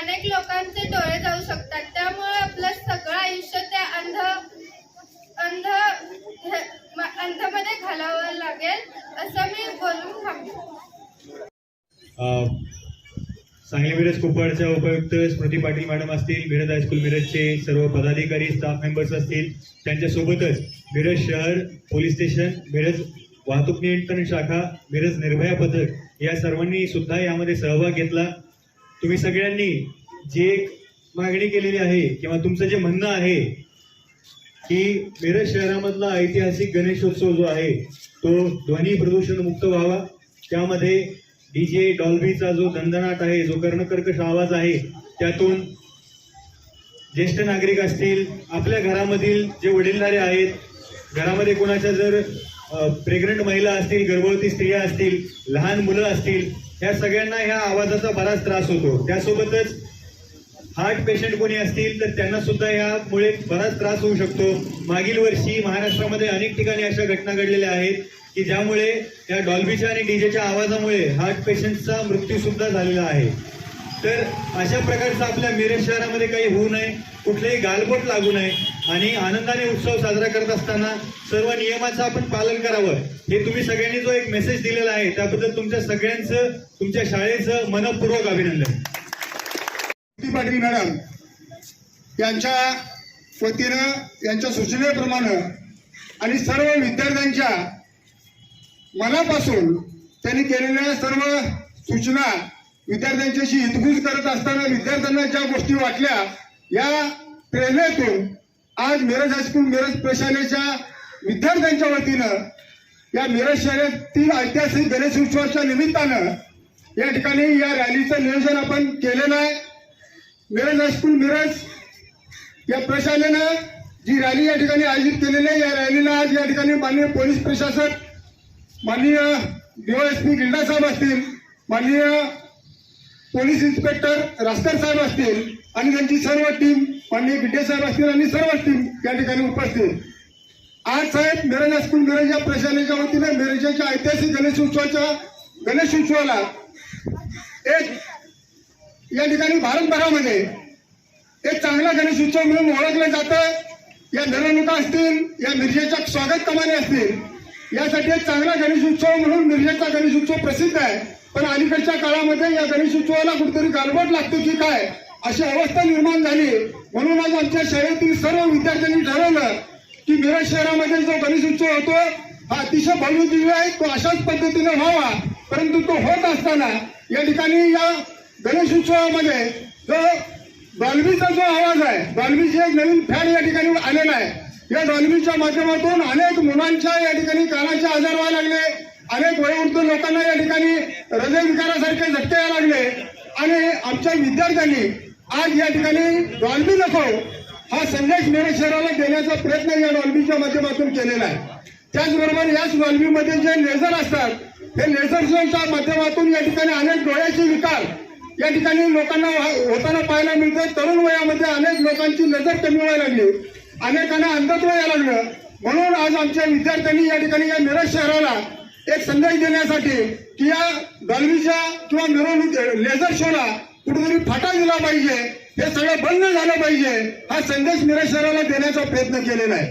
अनेक लोकांचे डोळे जाऊ शकतात. त्यामुळे आपलं सगळं आयुष्य त्या अंध अंध अंधमध्ये घालावं लागेल असं मी बोलून सांगली मिरज कुपवाडच्या उपायुक्त स्मृती पाटील मॅडम असतील मिरज हायस्कूल मिरजचे सर्व पदाधिकारी स्टाफ मेंबर्स असतील त्यांच्यासोबतच मिरज शहर पोलीस स्टेशन मिरज वाहतूक नियंत्रण शाखा मिरज निर्भया पथक या सर्वांनी सुद्धा यामध्ये सहभाग घेतला. तुम्ही सगळ्यांनी जे एक मागणी केलेली आहे किंवा तुमचं जे म्हणणं आहे की मिरज शहरामधला ऐतिहासिक गणेशोत्सव जो आहे तो ध्वनी प्रदूषण मुक्त व्हावा. त्यामध्ये डीजे डॉल्बीचा जो दणदणाट आहे जो कर्णकर्कश आवाज आहे त्यातून ज्येष्ठ नागरिक असतील आपल्या घरामधील जे वडीलधारे आहेत घरामध्ये कोणाच्या जर प्रेग्नंट महिला असतील गर्भवती स्त्रिया असतील लहान मुलं असतील या सगळ्यांना ह्या आवाजाचा बराच त्रास होतो. त्यासोबतच हार्ट पेशंट कोणी असतील तर त्यांना सुद्धा यामुळे बराच त्रास होऊ शकतो. मागील वर्षी महाराष्ट्रामध्ये अनेक ठिकाणी अशा घटना घडलेल्या आहेत की ज्यामुळे या डॉल्बीच्या आणि डीजेच्या आवाजामुळे हार्ट पेशंटचा मृत्यू सुद्धा झालेला आहे. तर अशा प्रकारचं आपल्या मिरज शहरामध्ये काही होऊ नये कुठलेही गालबोट लागू नये आणि आनंदाने उत्सव साजरा करत असताना सर्व नियमाचं आपण पालन करावं. हे तुम्ही सगळ्यांनी जो एक मेसेज दिलेला आहे त्याबद्दल तुमच्या सगळ्यांचं तुमच्या शाळेचं मनपूर्वक अभिनंदन. पाटील मॅडम यांच्या वतीनं यांच्या सूचनेप्रमाणे आणि सर्व विद्यार्थ्यांच्या मनापासून त्यांनी केलेल्या सर्व सूचना विद्यार्थ्यांच्याशी हितगुज करत असताना विद्यार्थ्यांना ज्या गोष्टी वाटल्या या प्रेरणेतून आज मिरज हायस्कूल मिरज प्रशालेच्या विद्यार्थ्यांच्या वतीनं या मिरज शहरातील ऐतिहासिक गणेश उत्सवाच्या निमित्तानं या ठिकाणी या रॅलीचं नियोजन आपण केलेलं आहे. मिरज हायस्कूल मिरज या प्रशालेनं जी रॅली या ठिकाणी आयोजित केलेली आहे या रॅलीला आज या ठिकाणी माननीय पोलीस प्रशासक माननीय डीवायएसपी गिल्डा साहेब असतील माननीय पोलीस इन्स्पेक्टर रास्कर साहेब असतील आणि त्यांची सर्व टीम माननीय गिड्डे साहेब असतील आणि सर्व टीम या ठिकाणी उपस्थित. आज साहेब मिरज हायस्कूल मिरज या प्रशालेच्या वतीने मिरजेच्या ऐतिहासिक गणेश उत्सवाच्या गणेश उत्सवाला एक या ठिकाणी भारतभरामध्ये एक चांगला गणेश उत्सव म्हणून ओळखलं जातं. या मिरवणुका असतील या मिरजेच्या स्वागत कमानी असतील यासाठी एक चांगला गणेश उत्सव म्हणून मिरजेचा गणेश उत्सव प्रसिद्ध आहे. पण अलीकडच्या काळामध्ये या गणेश उत्सवाला कुठेतरी गालबोट लागतो की काय? अशी अवस्था निर्माण झाली. म्हणून आज आमच्या शाळेतील सर्व विद्यार्थ्यांनी ठरवलं की मिरज शहरामध्ये जो गणेश उत्सव होतो हा अतिशय भव्य दिव्य आहे तो अशाच पद्धतीने व्हावा. परंतु तो होत असताना या ठिकाणी या गणेश उत्सवामध्ये जो डॉल्बीचा जो आवाज आहे डॉल्बीचे एक नवीन फॅन या ठिकाणी आलेला आहे. या डॉल्बीच्या माध्यमातून अनेक मुलांच्या या ठिकाणी कानाचे आजार व्हायला लागले. अनेक वयोवृद्ध लोकांना या ठिकाणी हृदयविकारासारखे झटके यायला लागले. आणि आमच्या विद्यार्थ्यांनी आज या ठिकाणी डॉल्बी नको. हा संदेश मेरे शहराला देण्याचा प्रयत्न या डॉल्बीच्या माध्यमातून केलेला आहे. त्याचबरोबर याच डॉल्बीमध्ये जे लेझर असतात हे लेझर शोच्या माध्यमातून या ठिकाणी अनेक डोळ्याचे विकार या ठिकाणी लोकांना होताना पाहायला मिळतं तरुण वयामध्ये अनेक लोकांची नजर कमी व्हायला लागली. अनेकांना अंधत्व यायला लागलं. म्हणून आज आमच्या विद्यार्थ्यांनी या ठिकाणी या मिरज शहराला एक संदेश देण्यासाठी की या डॉल्बीच्या किंवा मिरवणूक लेझर शोला कुठेतरी फाटा दिला पाहिजे. हे सगळं बंद झालं पाहिजे. हा संदेश मिरज शहराला देण्याचा प्रयत्न केलेला आहे.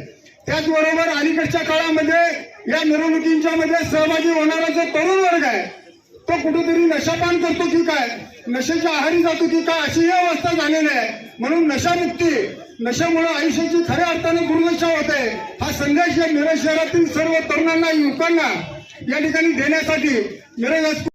त्याचबरोबर अलीकडच्या काळामध्ये या मिरवणुकींच्या मध्ये सहभागी होणारा जो तरुण वर्ग आहे तो कुठेतरी नशापान करतो की काय? नशेच्या आहारी जातो की काय? अशी ही अवस्था झालेली आहे. म्हणून नशामुक्ती नशामुळं आयुष्याची खऱ्या अर्थाने दुर्दशा होते. हा संदेश या मिरज शहरातील सर्व तरुणांना युवकांना या ठिकाणी देण्यासाठी मिरज